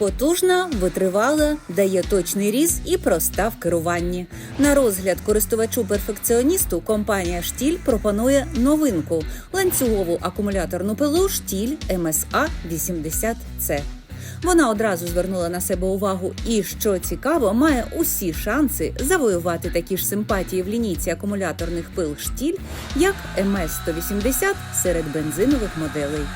Потужна, витривала, дає точний різ і проста в керуванні. На розгляд користувачу-перфекціоністу компанія Штіль пропонує новинку ланцюгову акумуляторну пилу Штіль МСА 80C. Вона одразу звернула на себе увагу і, що цікаво, має усі шанси завоювати такі ж симпатії в лінійці акумуляторних пил Штіль, як МС 180 серед бензинових моделей.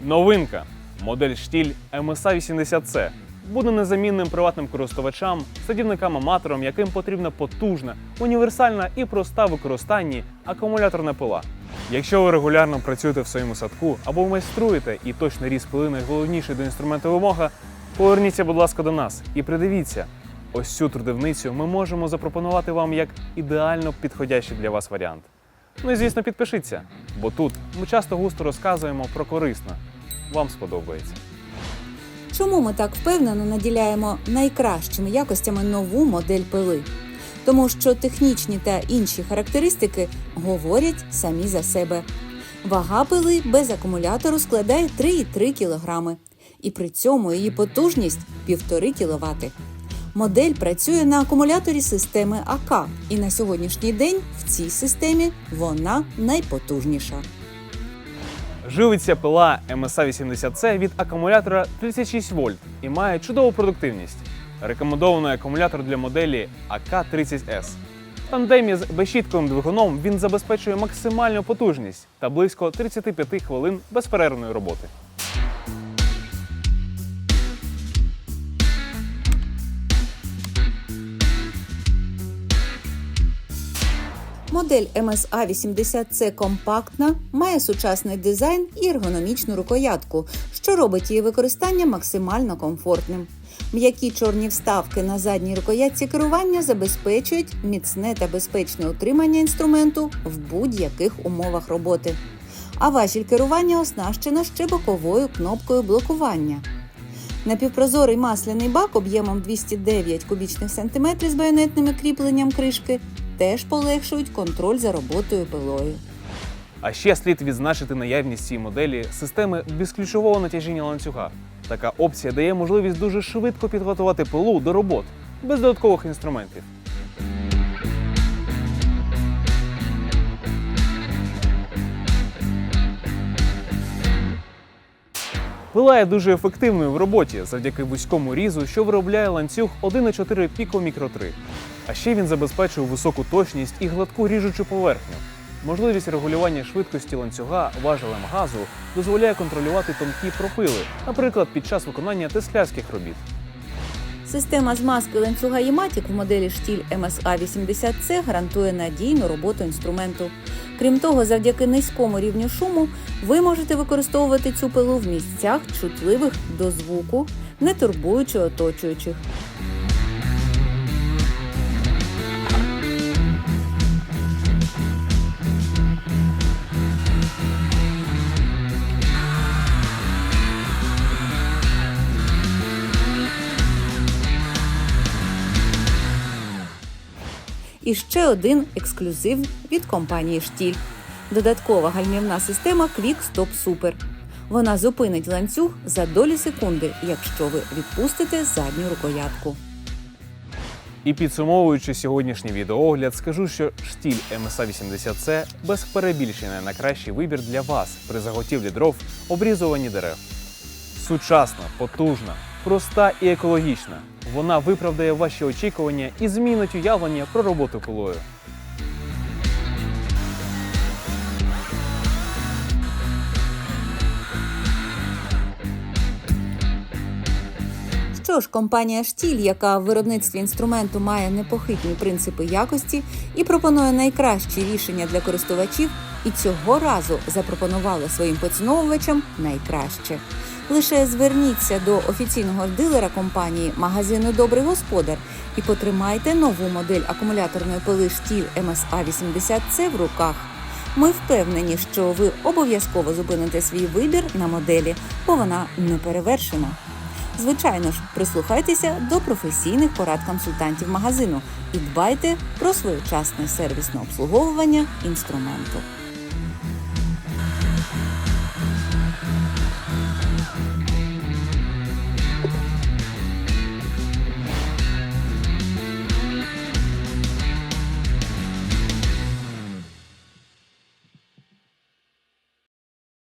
Новинка. Модель штіль MSA 80C буде незамінним приватним користувачам, садівникам-аматорам, яким потрібна потужна, універсальна і проста в використанні акумуляторна пила. Якщо ви регулярно працюєте в своєму садку або майструєте і точний різ пили найголовніший до інструменту вимога, поверніться, будь ласка, до нас і придивіться. Ось цю трудівницю ми можемо запропонувати вам як ідеально підходящий для вас варіант. Ну і звісно, підпишіться, бо тут ми часто густо розказуємо про корисне. Вам сподобається. Чому ми так впевнено наділяємо найкращими якостями нову модель пили? Тому що технічні та інші характеристики говорять самі за себе. Вага пили без акумулятору складає 3,3 кг, і при цьому її потужність 1,5 кВт. Модель працює на акумуляторі системи АК, і на сьогоднішній день в цій системі вона найпотужніша. Живиться пила MSA 80C від акумулятора 36 вольт і має чудову продуктивність. Рекомендований акумулятор для моделі AK30S. В тандемі з безщітковим двигуном він забезпечує максимальну потужність та близько 35 хвилин безперервної роботи. Модель MSA 80C компактна, має сучасний дизайн і ергономічну рукоятку, що робить її використання максимально комфортним. М'які чорні вставки на задній рукоятці керування забезпечують міцне та безпечне утримання інструменту в будь-яких умовах роботи. А важіль керування оснащено ще боковою кнопкою блокування. Напівпрозорий масляний бак об'ємом 209 кубічних сантиметрів з байонетним кріпленням кришки теж полегшують контроль за роботою пилою. А ще слід відзначити наявність цієї моделі системи безключового натяжіння ланцюга. Така опція дає можливість дуже швидко підготувати пилу до робот без додаткових інструментів. Пила є дуже ефективною в роботі завдяки вузькому різу, що виробляє ланцюг 1,4 пікомікро 3. А ще він забезпечує високу точність і гладку ріжучу поверхню. Можливість регулювання швидкості ланцюга важелем газу дозволяє контролювати тонкі пропили, наприклад, під час виконання теслярських робіт. Система змазки ланцюга Єматік в моделі штіль MSA 80C гарантує надійну роботу інструменту. Крім того, завдяки низькому рівню шуму ви можете використовувати цю пилу в місцях, чутливих до звуку, не турбуючи оточуючих. І ще один ексклюзив від компанії Штіль. Додаткова гальмівна система Quick Stop Super. Вона зупинить ланцюг за долі секунди, якщо ви відпустите задню рукоятку. І підсумовуючи сьогоднішній відеоогляд, скажу, що штіль MSA 80C без перебільшення найкращий вибір для вас при заготівлі дров, обрізуванні дерев. Сучасна, потужна, проста і екологічна. Вона виправдає ваші очікування і змінить уявлення про роботу пилою. Що ж, компанія Штіль, яка в виробництві інструменту має непохитні принципи якості і пропонує найкращі рішення для користувачів, і цього разу запропонувала своїм поціновувачам найкраще. Лише зверніться до офіційного дилера компанії магазину Добрий господар і потримайте нову модель акумуляторної пили штіль MSA 80C в руках. Ми впевнені, що ви обов'язково зупините свій вибір на моделі, бо вона не перевершена. Звичайно ж, прислухайтеся до професійних порад консультантів магазину і дбайте про своєчасне сервісне обслуговування інструменту.